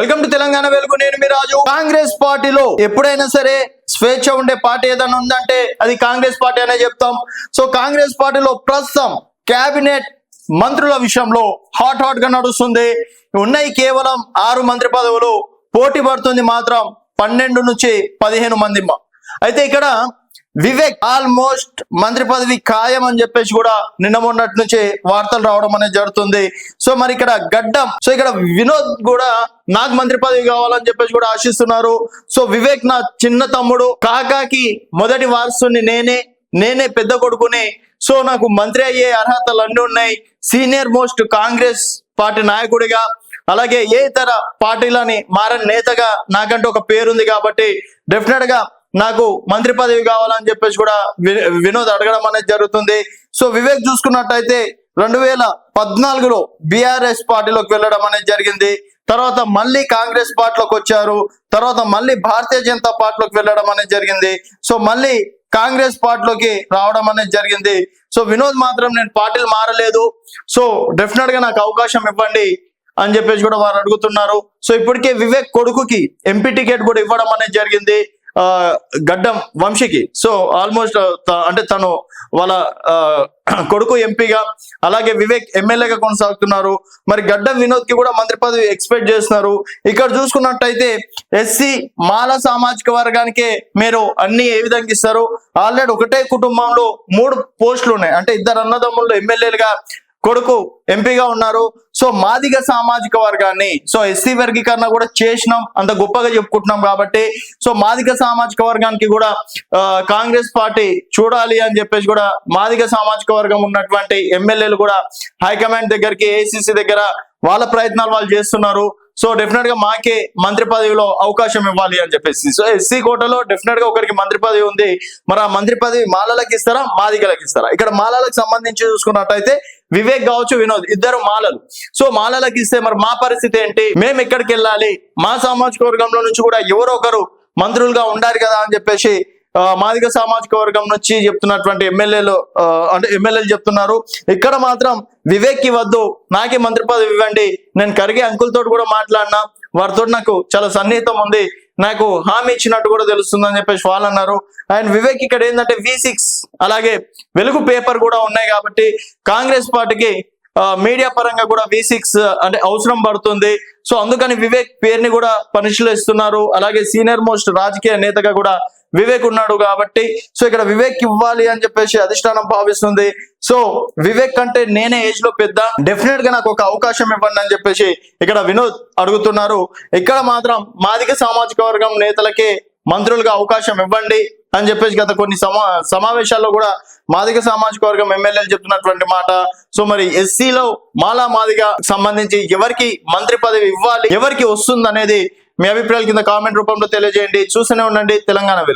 Welcome to Telangana వెలుగు. నేను మీ రాజు. కాంగ్రెస్ పార్టీలో ఎప్పుడైనా సరే స్వేచ్ఛ ఉండే పార్టీ ఏదైనా ఉందంటే అది కాంగ్రెస్ పార్టీ అనే చెప్తాం. సో కాంగ్రెస్ పార్టీలో ప్రస్తుతం కేబినెట్ మంత్రుల విషయంలో హాట్ హాట్గా నడుస్తుంది. ఉన్నాయి కేవలం ఆరు మంత్రి పదవులు. పోటీ పడుతుంది మాత్రం పన్నెండు నుంచి పదిహేను మంది అయితే ఇక్కడ వివేక్ ఆల్మోస్ట్ మంత్రి పదవి ఖాయం అని చెప్పేసి కూడా నిన్న మొన్నటి నుంచి వార్తలు రావడం అనేది జరుగుతుంది. సో మరి ఇక్కడ గడ్డం సో ఇక్కడ వినోద్ కూడా నాకు మంత్రి పదవి కావాలని చెప్పేసి కూడా ఆశిస్తున్నారు. సో వివేక్ నా చిన్న తమ్ముడు కాకాకి మొదటి వారసుని నేనే నేనే పెద్ద కొడుకుని. సో నాకు మంత్రి అయ్యే అర్హతలు అన్ని ఉన్నాయి. సీనియర్ మోస్ట్ కాంగ్రెస్ పార్టీ నాయకుడిగా అలాగే ఏ ఇతర పార్టీలని మారని నేతగా నాకంటూ ఒక పేరుంది కాబట్టి డెఫినెట్గా నాకు మంత్రి పదవి కావాలని చెప్పేసి కూడా వి- వినోద్ అడగడం అనేది జరుగుతుంది. సో వివేక్ చూసుకున్నట్టయితే రెండు వేల పద్నాలుగులో బీఆర్ఎస్ పార్టీలోకి వెళ్ళడం అనేది జరిగింది. తర్వాత మళ్ళీ కాంగ్రెస్ పార్టీలోకి వచ్చారు. తర్వాత మళ్ళీ భారతీయ జనతా పార్టీలోకి వెళ్ళడం అనేది జరిగింది. సో మళ్ళీ కాంగ్రెస్ పార్టీలోకి రావడం అనేది జరిగింది. సో వినోద్ మాత్రం నేను పార్టీలు మారలేదు. సో డెఫినెట్గా నాకు అవకాశం ఇవ్వండి అని చెప్పేసి కూడా వారు అడుగుతున్నారు. సో ఇప్పటికే వివేక్ కొడుకుకి ఎంపీ టికెట్ కూడా ఇవ్వడం అనేది జరిగింది. గడ్డం వంశీకి. సో ఆల్మోస్ట్ అంటే తను వాళ్ళ కొడుకు ఎంపీగా అలాగే వివేక్ ఎమ్మెల్యేగా కొనసాగుతున్నారు. మరి గడ్డం వినోద్కి కూడా మంత్రి పదవి ఎక్స్పెక్ట్ చేస్తున్నారు. ఇక్కడ చూసుకున్నట్టయితే ఎస్సీ మాల సామాజిక వర్గానికే మీరు అన్ని ఏ విధంగా ఇస్తారు? ఆల్రెడీ ఒకటే కుటుంబంలో మూడు పోస్టులు ఉన్నాయి. అంటే ఇద్దరు అన్నదమ్ముళ్ళు ఎమ్మెల్యేలుగా కొడుకు ఎంపీగా ఉన్నారు. సో మాదిగ సామాజిక వర్గాన్ని సో ఎస్సీ వర్గీకరణ కూడా చేసినాం. అంత గొప్పగా చెప్పుకుంటున్నాం కాబట్టి సో మాదిగ సామాజిక వర్గానికి కూడా కాంగ్రెస్ పార్టీ చూడాలి అని చెప్పేసి కూడా మాదిగ సామాజిక వర్గం ఉన్నటువంటి ఎమ్మెల్యేలు కూడా హైకమాండ్ దగ్గరికి ఏసీసీ దగ్గర వాళ్ళ ప్రయత్నాలు వాళ్ళు చేస్తున్నారు. సో డెఫినెట్గా మాకే మంత్రి పదవిలో అవకాశం ఇవ్వాలి అని చెప్పేసి. సో ఎస్సీ కోటలో డెఫినెట్గా ఒకరికి మంత్రి పదవి ఉంది. మరి ఆ మంత్రి పదవి మాలలకు ఇస్తారా? మాదిగలకు ఇస్తారా? ఇక్కడ మాలలకు సంబంధించి చూసుకున్నట్టయితే వివేక్ కావచ్చు వినోద్. ఇద్దరు మాలలు. సో మాలలకు ఇస్తే మరి మా పరిస్థితి ఏంటి? మేము ఎక్కడికి వెళ్ళాలి? మా సామాజిక వర్గంలో నుంచి కూడా ఎవరో ఒకరు మంత్రులుగా ఉండాలి కదా అని చెప్పేసి మాదిగ సామాజిక వర్గం నుంచి చెప్తున్నటువంటి ఎమ్మెల్యేలు అంటే ఎమ్మెల్యేలు చెప్తున్నారు. ఇక్కడ మాత్రం వివేక్కి వద్దు నాకే మంత్రి పదవి ఇవ్వండి నేను కరిగే అంకులతో కూడా మాట్లాడినా వారితో నాకు చాలా సన్నిహితం ఉంది నాకు హామీ ఇచ్చినట్టు కూడా తెలుస్తుంది అని చెప్పేసి వాళ్ళు అన్నారు. అండ్ వివేక్ ఇక్కడ ఏంటంటే వి సిక్స్ అలాగే వెలుగు పేపర్ కూడా ఉన్నాయి కాబట్టి కాంగ్రెస్ పార్టీకి మీడియా పరంగా కూడా వి సిక్స్ అంటే అవసరం పడుతుంది. సో అందుకని వివేక్ పేరుని కూడా పరిశీలిస్తున్నారు అలాగే సీనియర్ మోస్ట్ రాజకీయ నేతగా కూడా వివేక్ ఉన్నాడు కాబట్టి సో ఇక్కడ వివేక్ ఇవ్వాలి అని చెప్పేసి అధిష్టానం భావిస్తుంది. సో వివేక్ కంటే నేనే ఏజ్లో పెద్ద. డెఫినెట్గా నాకు ఒక అవకాశం ఇవ్వండి అని చెప్పేసి ఇక్కడ వినోద్ అడుగుతున్నారు. ఇక్కడ మాత్రం మాదిక సామాజిక వర్గం నేతలకే మంత్రులుగా అవకాశం ఇవ్వండి అని చెప్పేసి గత కొన్ని సమా సమావేశాల్లో కూడా మాదిక సామాజిక వర్గం ఎమ్మెల్యేలు చెప్తున్నటువంటి మాట. సో మరి ఎస్సీలో మాలా మాదిగ సంబంధించి ఎవరికి మంత్రి పదవి ఇవ్వాలి ఎవరికి వస్తుంది అనేది మీ అభిప్రాయాల కింద కామెంట్ రూపంలో తెలియజేయండి. చూస్తూనే ఉండండి తెలంగాణ